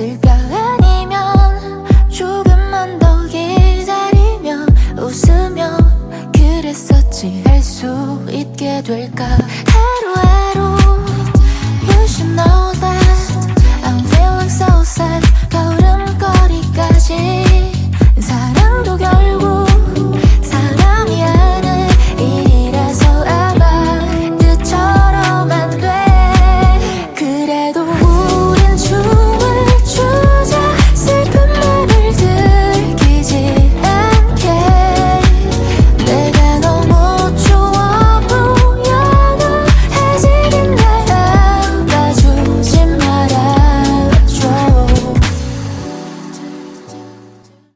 있을까? 아니면 조금만 더 기다리면 웃으며 그랬었지. 할 수 있게 될까?